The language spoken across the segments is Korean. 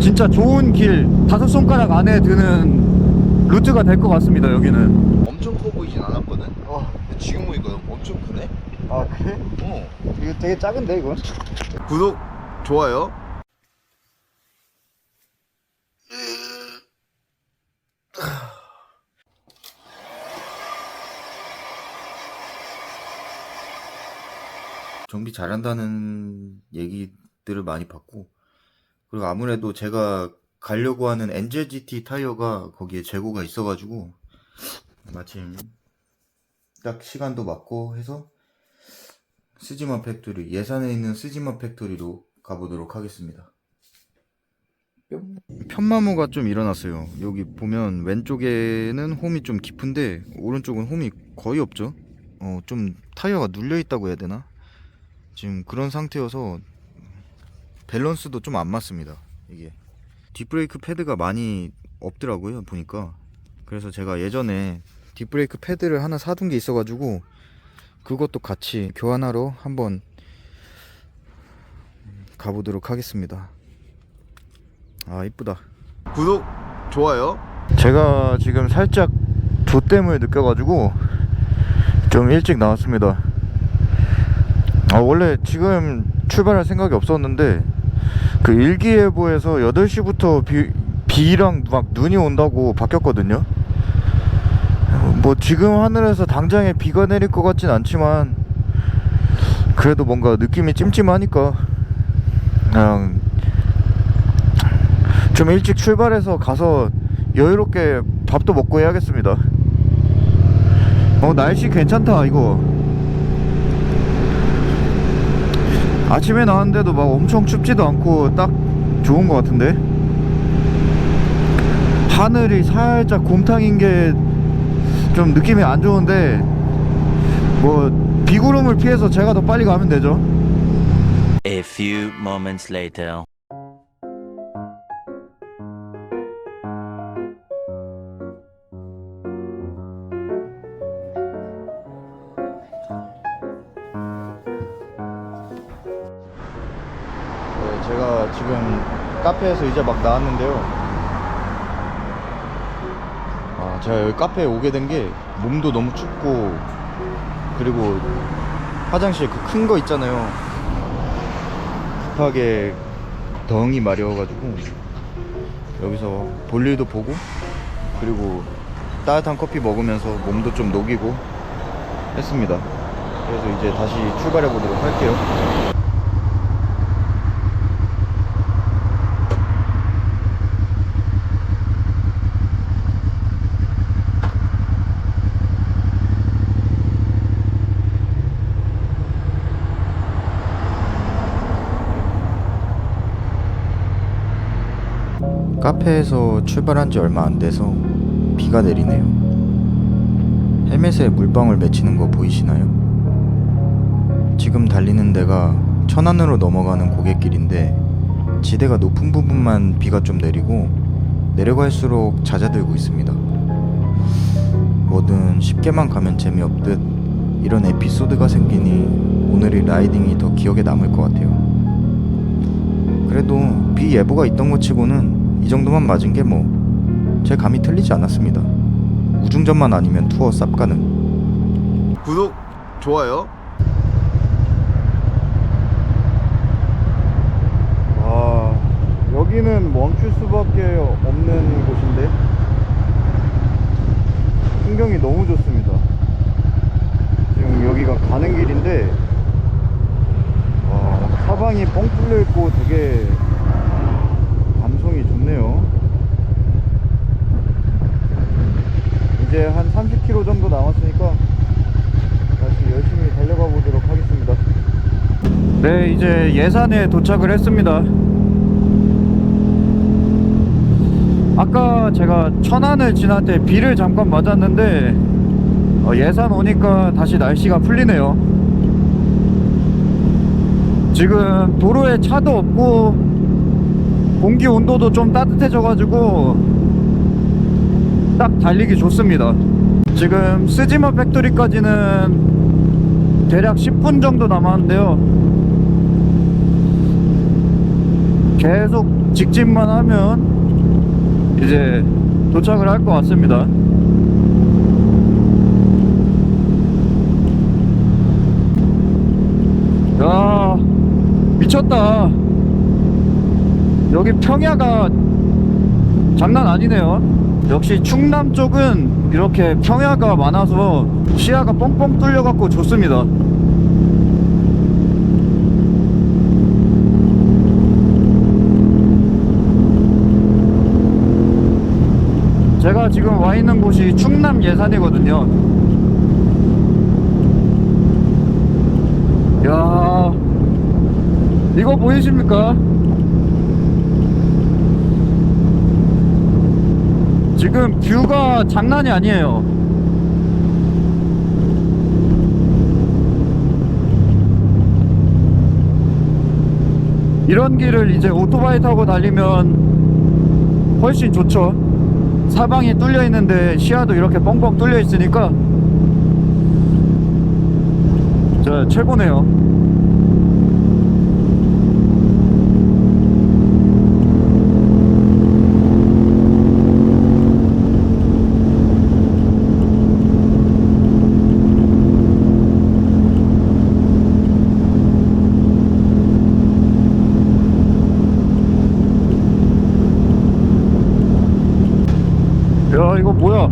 진짜 좋은 길 다섯 손가락 안에 드는 루트가 될 것 같습니다 여기는 엄청 커 보이진 않았거든. 어. 근데 지금 보니까 엄청 크네. 아 그래? 어. 이거 되게 작은데 이거? 구독, 좋아요. 정비 잘한다는 얘기들을 많이 받고 그리고 아무래도 제가 가려고 하는 NZGT 타이어가 거기에 재고가 있어가지고 마침 딱 시간도 맞고 해서 스지마 팩토리 예산에 있는 스지마 팩토리로 가보도록 하겠습니다. 편마모가 좀 일어났어요. 여기 보면 왼쪽에는 홈이 좀 깊은데 오른쪽은 홈이 거의 없죠? 어 좀 타이어가 눌려 있다고 해야 되나? 지금 그런 상태여서 밸런스도 좀 안 맞습니다 이게 뒷브레이크 패드가 많이 없더라고요 보니까 그래서 제가 예전에 뒷브레이크 패드를 하나 사둔 게 있어가지고 그것도 같이 교환하러 한번 가보도록 하겠습니다 아 이쁘다 구독, 좋아요. 제가 지금 살짝 조땜을 느껴가지고 좀 일찍 나왔습니다. 아, 원래 지금 출발할 생각이 없었는데 그 일기예보에서 8시부터 비, 비랑 막 눈이 온다고 바뀌었거든요. 뭐 지금 하늘에서 당장에 비가 내릴 것 같진 않지만 그래도 뭔가 느낌이 찜찜하니까 그냥 좀 일찍 출발해서 가서 여유롭게 밥도 먹고 해야겠습니다. 어 날씨 괜찮다 이거. 아침에 나왔는데도 막 엄청 춥지도 않고 딱 좋은 것 같은데. 하늘이 살짝 곰탕인 게 좀 느낌이 안 좋은데 뭐 비구름을 피해서 제가 더 빨리 가면 되죠. A few moments later. 지금 카페에서 이제 막 나왔는데요. 아, 제가 여기 카페에 오게 된 게 몸도 너무 춥고 그리고 화장실 그 큰 거 있잖아요. 급하게 덩이 마려워가지고 여기서 볼일도 보고 그리고 따뜻한 커피 먹으면서 몸도 좀 녹이고 했습니다. 그래서 이제 다시 출발해 보도록 할게요. 카페에서 출발한 지 얼마 안 돼서 비가 내리네요. 헬멧에 물방울 맺히는 거 보이시나요? 지금 달리는 데가 천안으로 넘어가는 고갯길인데 지대가 높은 부분만 비가 좀 내리고 내려갈수록 잦아들고 있습니다. 뭐든 쉽게만 가면 재미없듯 이런 에피소드가 생기니 오늘의 라이딩이 더 기억에 남을 것 같아요. 그래도 비 예보가 있던 것 치고는 이 정도만 맞은 게 뭐 제 감이 틀리지 않았습니다. 우중전만 아니면 투어 쌉 가능. 구독, 좋아요. 아 여기는 멈출 수밖에 없는 곳인데 풍경이 너무 좋습니다. 지금 여기가 가는 길인데 와, 사방이 뻥 뚫려 있고 되게 감성이 좋네요. 이제 한 30km 정도 남았으니까 다시 열심히 달려가 보도록 하겠습니다. 네, 이제 예산에 도착을 했습니다. 아까 제가 천안을 지날 때 비를 잠깐 맞았는데 어, 예산 오니까 다시 날씨가 풀리네요. 지금 도로에 차도 없고 공기 온도도 좀 따뜻해져가지고 딱 달리기 좋습니다. 지금 스지마 팩토리까지는 대략 10분 정도 남았는데요. 계속 직진만 하면 이제 도착을 할 것 같습니다. 야, 미쳤다. 여기 평야가 장난 아니네요. 역시 충남 쪽은 이렇게 평야가 많아서 시야가 뻥뻥 뚫려갖고 좋습니다. 지금 와 있는 곳이 충남 예산이거든요. 야, 이거 보이십니까? 지금 뷰가 장난이 아니에요. 이런 길을 이제 오토바이 타고 달리면 훨씬 좋죠. 사방이 뚫려 있는데 시야도 이렇게 뻥뻥 뚫려 있으니까 자 최고네요. 야 이거 뭐야?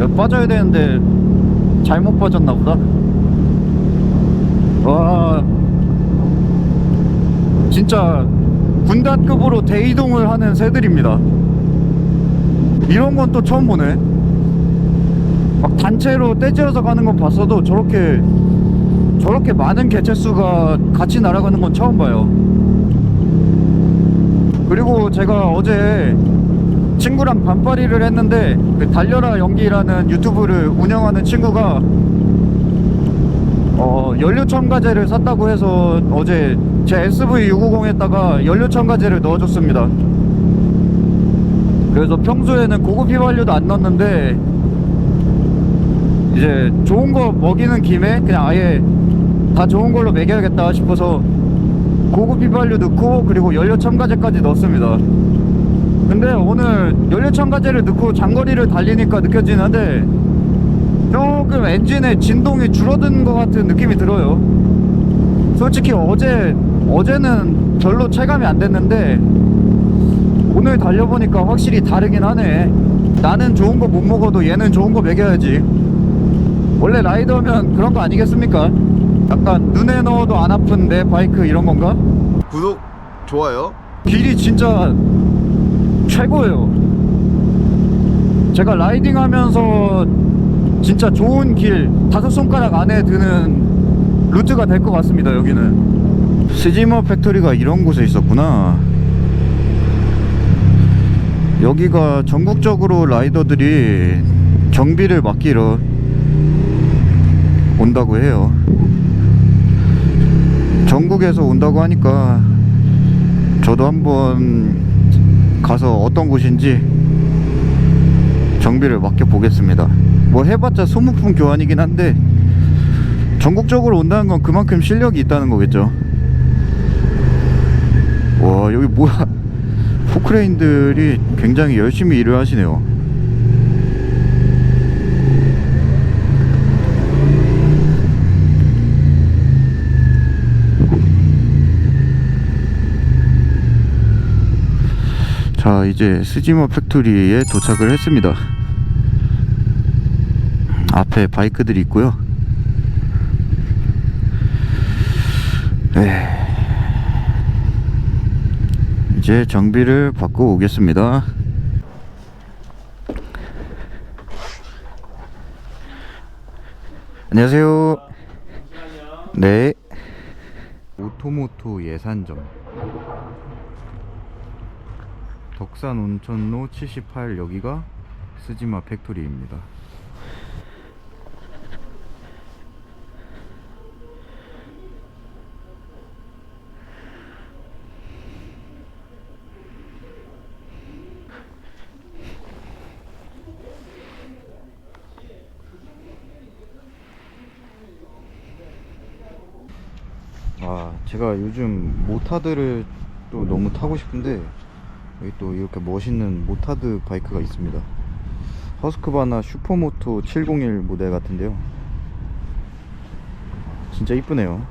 야 빠져야 되는데 잘못 빠졌나 보다. 와 진짜 군단급으로 대이동을 하는 새들입니다. 이런 건 또 처음 보네. 막 단체로 떼지어서 가는 건 봤어도 저렇게 저렇게 많은 개체 수가 같이 날아가는 건 처음 봐요. 그리고 제가 어제 친구랑 반파리를 했는데 그 달려라 연기라는 유튜브를 운영하는 친구가 어, 연료 첨가제를 샀다고 해서 어제 제 SV650에다가 연료 첨가제를 넣어줬습니다. 그래서 평소에는 고급 휘발유도 안 넣었는데 이제 좋은 거 먹이는 김에 그냥 아예 다 좋은 걸로 먹여야겠다 싶어서 고급 휘발유 넣고 그리고 연료 첨가제까지 넣었습니다. 근데 오늘 연료 첨가제를 넣고 장거리를 달리니까 느껴지는데 조금 엔진의 진동이 줄어든 것 같은 느낌이 들어요. 솔직히 어제 어제는 별로 체감이 안 됐는데 오늘 달려보니까 확실히 다르긴 하네. 나는 좋은 거 못 먹어도 얘는 좋은 거 먹여야지. 원래 라이더면 그런 거 아니겠습니까? 약간 눈에 넣어도 안 아픈 내 바이크 이런 건가? 구독 좋아요 길이 진짜 최고예요. 제가 라이딩 하면서 진짜 좋은 길, 다섯 손가락 안에 드는 루트가 될 것 같습니다, 여기는. 스지머 팩토리가 이런 곳에 있었구나. 여기가 전국적으로 라이더들이 경비를 맡기러 온다고 해요. 전국에서 온다고 하니까 저도 한번 가서 어떤 곳인지 정비를 맡겨 보겠습니다. 뭐 해봤자 소모품 교환이긴 한데 전국적으로 온다는 건 그만큼 실력이 있다는 거겠죠. 와 여기 뭐야? 포크레인들이 굉장히 열심히 일을 하시네요. 자 이제 스지머 팩토리에 도착을 했습니다. 앞에 바이크들이 있고요. 네. 이제 정비를 받고 오겠습니다. 안녕하세요. 네. 오토모토 예산점 덕산 온천로 78 여기가 스지마 팩토리입니다. 아, 제가 요즘 모타드를 또 너무 타고 싶은데 여기 또 이렇게 멋있는 모타드 바이크가 있습니다. 허스크바나 슈퍼모토 701 모델 같은데요. 진짜 이쁘네요.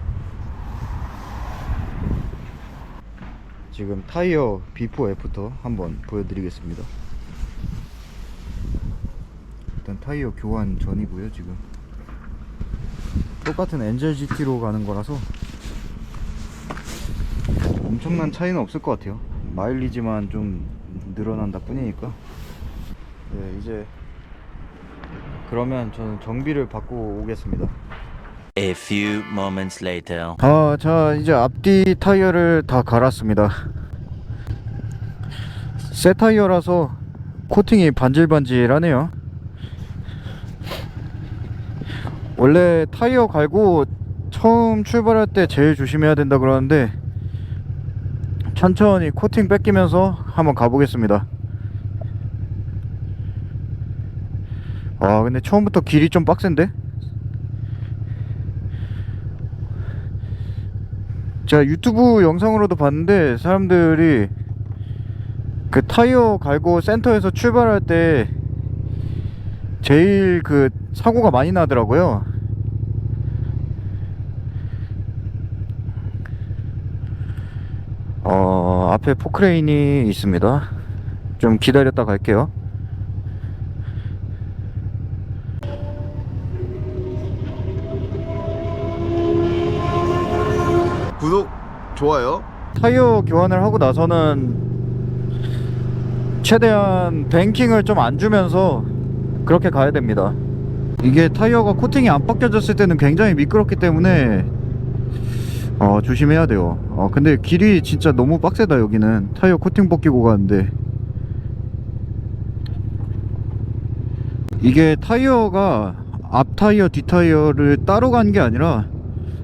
지금 타이어 비포 애프터 한번 보여드리겠습니다. 일단 타이어 교환 전이고요 지금. 똑같은 엔젤 GT로 가는 거라서 엄청난 차이는 없을 것 같아요. 마일리지만 좀 늘어난다 뿐이니까. 네, 이제 그러면 저는 정비를 받고 오겠습니다. A few moments later. 아, 자, 이제 앞뒤 타이어를 다 갈았습니다. 새 타이어라서 코팅이 반질반질하네요. 원래 타이어 갈고 처음 출발할 때 제일 조심해야 된다 그러는데 천천히 코팅 뺏기면서 한번 가보겠습니다. 아, 근데 처음부터 길이 좀 빡센데? 제가 유튜브 영상으로도 봤는데 사람들이 그 타이어 갈고 센터에서 출발할 때 제일 그 사고가 많이 나더라고요. 어, 앞에 포크레인이 있습니다. 좀 기다렸다 갈게요. 구독, 좋아요. 타이어 교환을 하고 나서는 최대한 뱅킹을 좀 안 주면서 그렇게 가야 됩니다. 이게 타이어가 코팅이 안 벗겨졌을 때는 굉장히 미끄럽기 때문에 어, 조심해야 돼요. 어, 근데 길이 진짜 너무 빡세다 여기는 타이어 코팅 벗기고 가는데 이게 타이어가 앞 타이어 뒷 타이어를 따로 간 게 아니라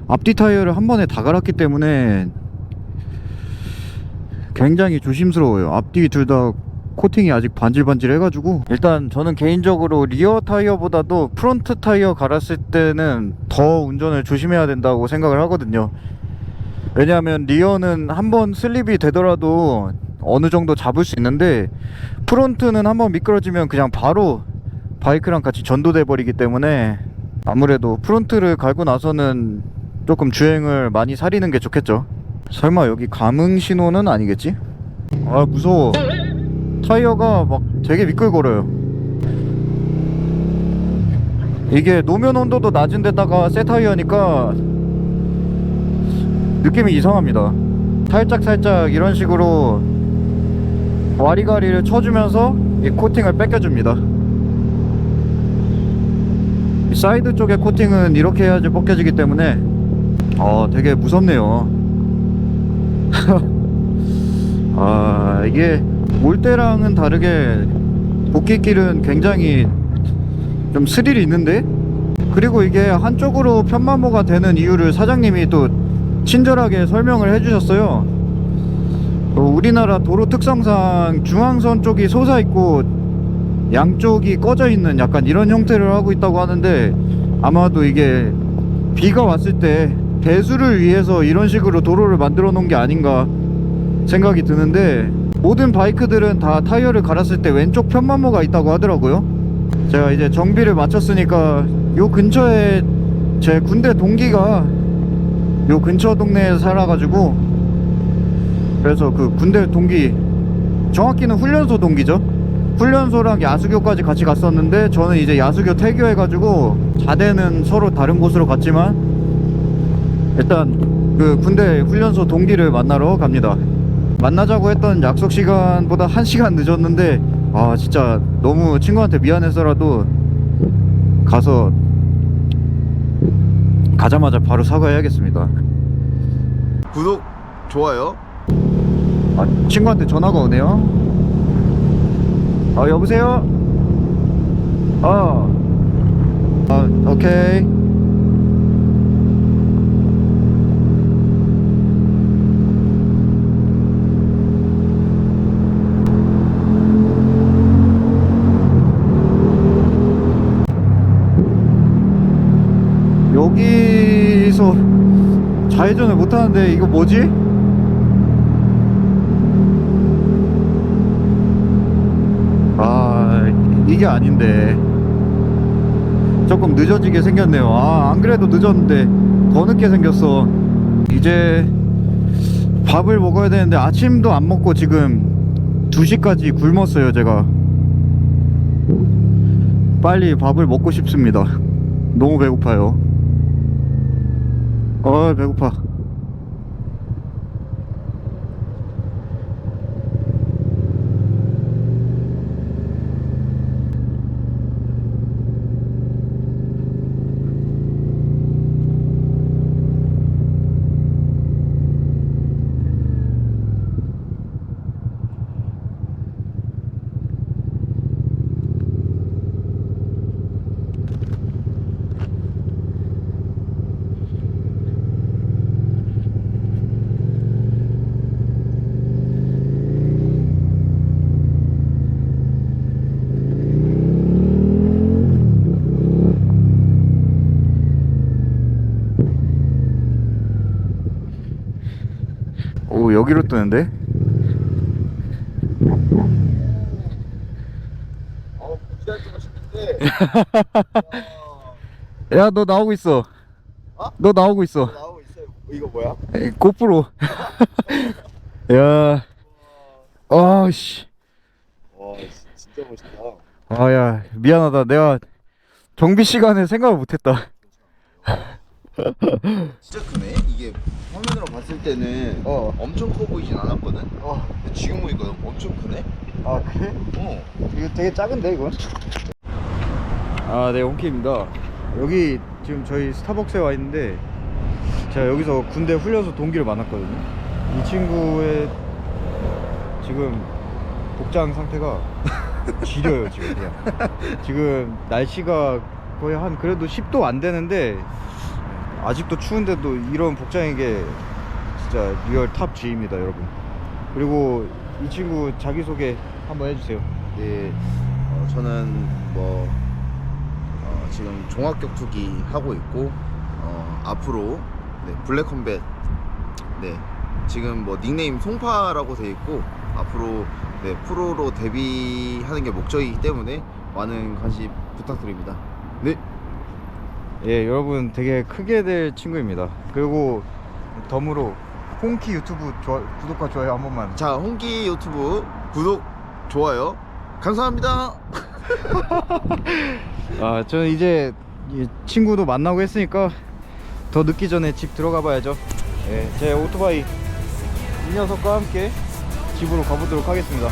앞뒤 타이어를 한 번에 다 갈았기 때문에 굉장히 조심스러워요. 앞뒤 둘 다 코팅이 아직 반질반질 해가지고 일단 저는 개인적으로 리어 타이어보다도 프론트 타이어 갈았을 때는 더 운전을 조심해야 된다고 생각을 하거든요. 왜냐하면 리어는 한번 슬립이 되더라도 어느 정도 잡을 수 있는데 프론트는 한번 미끄러지면 그냥 바로 바이크랑 같이 전도돼 버리기 때문에 아무래도 프론트를 갈고 나서는 조금 주행을 많이 사리는 게 좋겠죠. 설마 여기 감응 신호는 아니겠지? 아 무서워. 타이어가 막 되게 미끌거려요. 이게 노면 온도도 낮은 데다가 새 타이어니까 느낌이 이상합니다. 살짝 살짝 이런 식으로 와리가리를 쳐주면서 이 코팅을 뺏겨줍니다. 이 사이드 쪽의 코팅은 이렇게 해야지 벗겨지기 때문에 어 되게 무섭네요. 아 이게 올 때랑은 다르게 복귀길은 굉장히 좀 스릴이 있는데 그리고 이게 한쪽으로 편마모가 되는 이유를 사장님이 또 친절하게 설명을 해주셨어요. 어, 우리나라 도로 특성상 중앙선 쪽이 솟아 있고 양쪽이 꺼져 있는 약간 이런 형태를 하고 있다고 하는데 아마도 이게 비가 왔을 때 배수를 위해서 이런 식으로 도로를 만들어 놓은 게 아닌가 생각이 드는데 모든 바이크들은 다 타이어를 갈았을 때 왼쪽 편마모가 있다고 하더라고요. 제가 이제 정비를 마쳤으니까 요 근처에 제 군대 동기가 요 근처 동네에 살아가지고 그래서 그 군대 동기 정확히는 훈련소 동기죠. 훈련소랑 야수교까지 같이 갔었는데 저는 이제 야수교 퇴교해가지고 자대는 서로 다른 곳으로 갔지만 일단 그 군대 훈련소 동기를 만나러 갑니다. 만나자고 했던 약속 시간보다 한 시간 늦었는데 아 진짜 너무 친구한테 미안해서라도 가서 가자마자 바로 사과해야겠습니다. 구독, 좋아요. 아, 친구한테 전화가 오네요. 아, 여보세요? 어. 아, 오케이. 좌회전을 못하는데 이거 뭐지? 아 이게 아닌데. 조금 늦어지게 생겼네요. 아 안 그래도 늦었는데 더 늦게 생겼어. 이제 밥을 먹어야 되는데 아침도 안 먹고 지금 2시까지 굶었어요 제가. 빨리 밥을 먹고 싶습니다. 너무 배고파요 어 배고파 오 여기로 뜨는데? 야너 나오고 있어 너 나오고 있어 나오고 있어요. 이거 뭐야? 에이, 고프로 야 아 씨 와 진짜 멋있다. 아 야 미안하다 내가 정비 시간에 생각을 못했다 진짜 크네. 이게 화면으로 봤을 때는 어. 엄청 커 보이진 않았거든. 어. 근데 지금 보니까 엄청 크네. 아 그래? 어. 이거 되게 작은데 이건? 아네 온키입니다 여기 지금 저희 스타벅스에 와 있는데 제가 여기서 군대 훈련소 동기를 만났거든요 이 친구의 지금 복장 상태가 지려요 지금 그냥 지금 날씨가 거의 한 그래도 10도 안 되는데 아직도 추운데도 이런 복장인 게 진짜 리얼 탑 G입니다 여러분 그리고 이 친구 자기소개 한번 해주세요 네. 어, 저는 뭐 어, 지금 종합격투기 하고 있고 어, 앞으로 네, 블랙컴뱃 네 지금 뭐 닉네임 송파라고 돼 있고 앞으로 네 프로로 데뷔하는 게 목적이기 때문에 많은 관심 부탁드립니다. 네. 예, 여러분 되게 크게 될 친구입니다. 그리고 덤으로 홍키 유튜브 좋아- 구독과 좋아요 한 번만. 자 홍기 유튜브 구독 좋아요 감사합니다. 아, 저는 이제 이 친구도 만나고 했으니까 더 늦기 전에 집 들어가 봐야죠. 예, 제 오토바이 이 녀석과 함께 집으로 가보도록 하겠습니다.